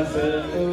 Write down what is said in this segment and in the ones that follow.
blessed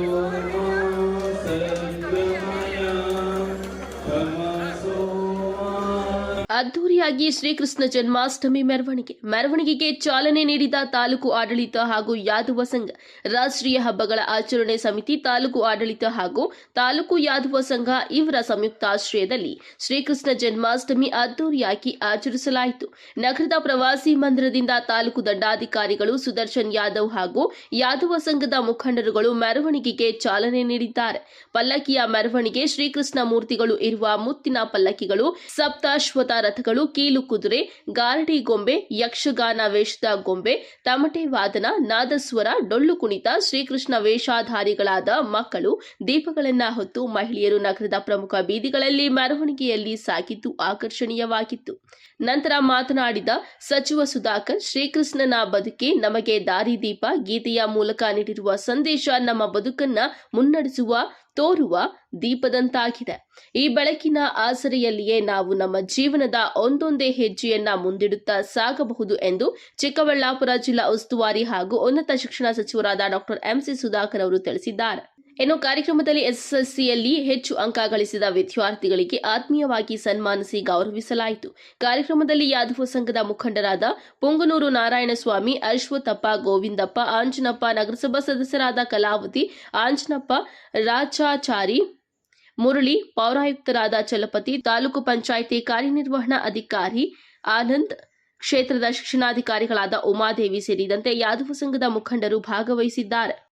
ಅದ್ದೂರಿಯಾಗಿ ಶ್ರೀಕೃಷ್ಣ ಜನ್ಮಾಷ್ಟಮಿ ಮೆರವಣಿಗೆ. ಮೆರವಣಿಗೆಗೆ ಚಾಲನೆ ನೀಡಿದ ತಾಲೂಕು ಆಡಳಿತ ಹಾಗೂ ಯಾದವ ಸಂಘ, ರಾಷ್ಟ್ರೀಯ ಹಬ್ಬಗಳ ಆಚರಣೆ ಸಮಿತಿ ತಾಲೂಕು ಆಡಳಿತ ಹಾಗೂ ತಾಲೂಕು ಯಾದವ ಸಂಘ ಇವರ ಸಂಯುಕ್ತಾಶ್ರಯದಲ್ಲಿ ಶ್ರೀಕೃಷ್ಣ ಜನ್ಮಾಷ್ಟಮಿ ಅದ್ದೂರಿಯಾಗಿ ಆಚರಿಸಲಾಯಿತು. ನಗರದ ಪ್ರವಾಸಿ ಮಂದಿರದಿಂದ ತಾಲೂಕು ದಂಡಾಧಿಕಾರಿಗಳು ಸುದರ್ಶನ್ ಯಾದವ್ ಹಾಗೂ ಯಾದವ ಸಂಘದ ಮುಖಂಡರುಗಳು ಮೆರವಣಿಗೆಗೆ ಚಾಲನೆ ನೀಡಿದ್ದಾರೆ. ಪಲ್ಲಕ್ಕಿಯ ಮೆರವಣಿಗೆ ಶ್ರೀಕೃಷ್ಣ ಮೂರ್ತಿಗಳು ಇರುವ ಮುತ್ತಿನ ಪಲ್ಲಕ್ಕಿಗಳು ಸಪ್ತಾಶ್ವತ ರಥಗಳು ಕೀಲು ಕುದುರೆ, ಗಾರಡಿ ಗೊಂಬೆ, ಯಕ್ಷಗಾನ ವೇಷದ ಗೊಂಬೆ, ತಮಟೆ ವಾದನ ನಾದಸ್ವರ ಡೊಳ್ಳು ಕುಣಿತ, ಶ್ರೀಕೃಷ್ಣ ವೇಷಾಧಾರಿಗಳಾದ ಮಕ್ಕಳು, ದೀಪಗಳನ್ನ ಹೊತ್ತು ಮಹಿಳೆಯರು ನಗರದ ಪ್ರಮುಖ ಬೀದಿಗಳಲ್ಲಿ ಮೆರವಣಿಗೆಯಲ್ಲಿ ಸಾಗಿದ್ದು ಆಕರ್ಷಣೀಯವಾಗಿತ್ತು. ನಂತರ ಮಾತನಾಡಿದ ಸಚಿವ ಸುಧಾಕರ್, ಶ್ರೀಕೃಷ್ಣನ ಬದುಕೆ ನಮಗೆ ದಾರಿದೀಪ, ಗೀತೆಯ ಮೂಲಕ ನೀಡಿರುವ ಸಂದೇಶ ನಮ್ಮ ಬದುಕನ್ನ ಮುನ್ನಡೆಸುವ ತೋರುವ ದೀಪದಂತಾಗಿದೆ. ಈ ಬೆಳಕಿನ ಆಸರೆಯಲ್ಲಿಯೇ ನಾವು ನಮ್ಮ ಜೀವನದ ಒಂದೊಂದೇ ಹೆಜ್ಜೆಯನ್ನ ಮುಂದಿಡುತ್ತಾ ಸಾಗಬಹುದು ಎಂದು ಚಿಕ್ಕಬಳ್ಳಾಪುರ ಜಿಲ್ಲಾ ಉಸ್ತುವಾರಿ ಹಾಗೂ ಉನ್ನತ ಶಿಕ್ಷಣ ಸಚಿವರಾದ ಡಾಕ್ಟರ್ ಎಂಸಿ ಸುಧಾಕರ್ ಅವರು ತಿಳಿಸಿದ್ದಾರೆ. ಇನ್ನು ಕಾರ್ಯಕ್ರಮದಲ್ಲಿ ಎಸ್ಎಸ್ಎಲ್ಸಿಯಲ್ಲಿ ಹೆಚ್ಚು ಅಂಕ ಗಳಿಸಿದ ವಿದ್ಯಾರ್ಥಿಗಳಿಗೆ ಆತ್ಮೀಯವಾಗಿ ಸನ್ಮಾನಿಸಿ ಗೌರವಿಸಲಾಯಿತು. ಕಾರ್ಯಕ್ರಮದಲ್ಲಿ ಯಾದವ ಸಂಘದ ಮುಖಂಡರಾದ ಪೊಂಗನೂರು ನಾರಾಯಣಸ್ವಾಮಿ ಅಶ್ವಥಪ್ಪ ಗೋವಿಂದಪ್ಪ, ಆಂಜನಪ್ಪ ನಗರಸಭಾ ಸದಸ್ಯರಾದ ಕಲಾವತಿ, ಆಂಜನಪ್ಪ ರಾಚಾಚಾರಿ ಮುರಳಿ ಪೌರಾಯುಕ್ತರಾದ ಚಲಪತಿ, ತಾಲೂಕು ಪಂಚಾಯಿತಿ ಕಾರ್ಯನಿರ್ವಹಣಾ ಅಧಿಕಾರಿ ಆನಂದ್, ಕ್ಷೇತ್ರದ ಶಿಕ್ಷಣಾಧಿಕಾರಿಗಳಾದ ಉಮಾದೇವಿ ಸೇರಿದಂತೆ ಯಾದವ ಸಂಘದ ಮುಖಂಡರು ಭಾಗವಹಿಸಿದ್ದಾರೆ.